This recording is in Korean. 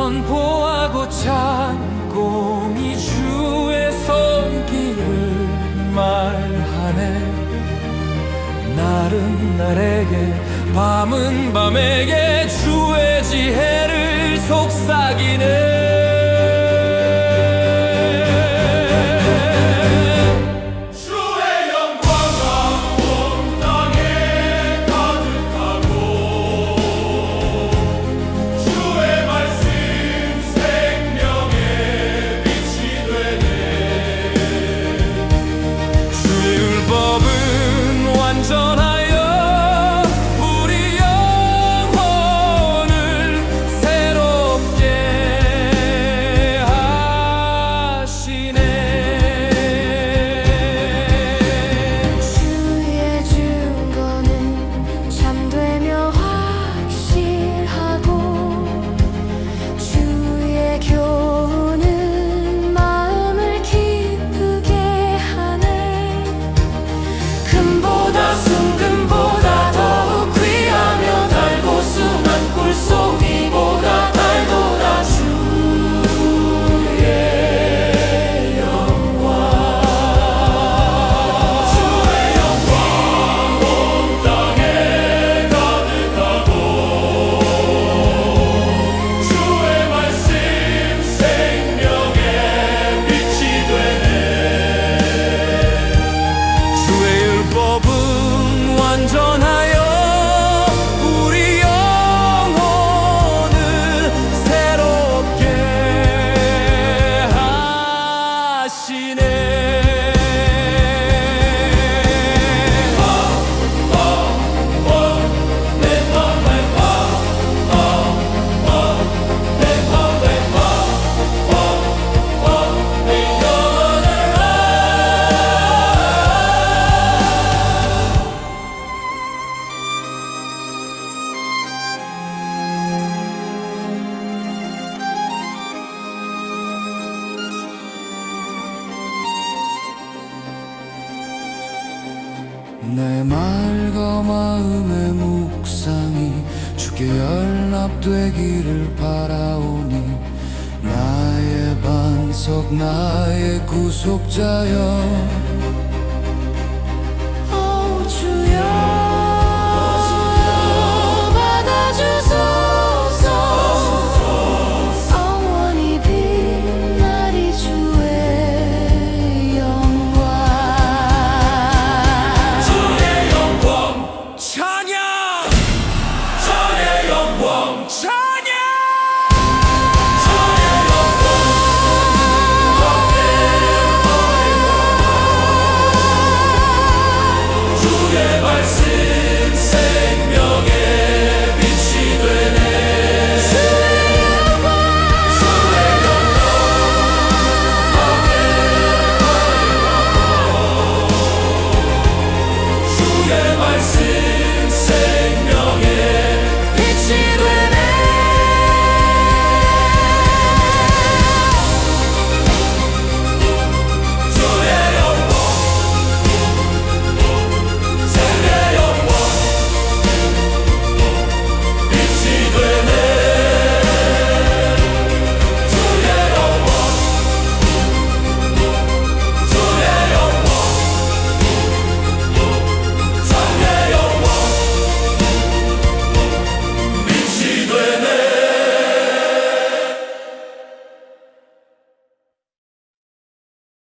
선포하고 찬공이 주의 손길을 말하네. 날은 날에게 밤은 밤에게 주의 지혜를 속삭이네. Amen. 나의 말과 마음의 묵상이 주께 연락되기를 바라오니 나의 반석 나의 구속자여. won't.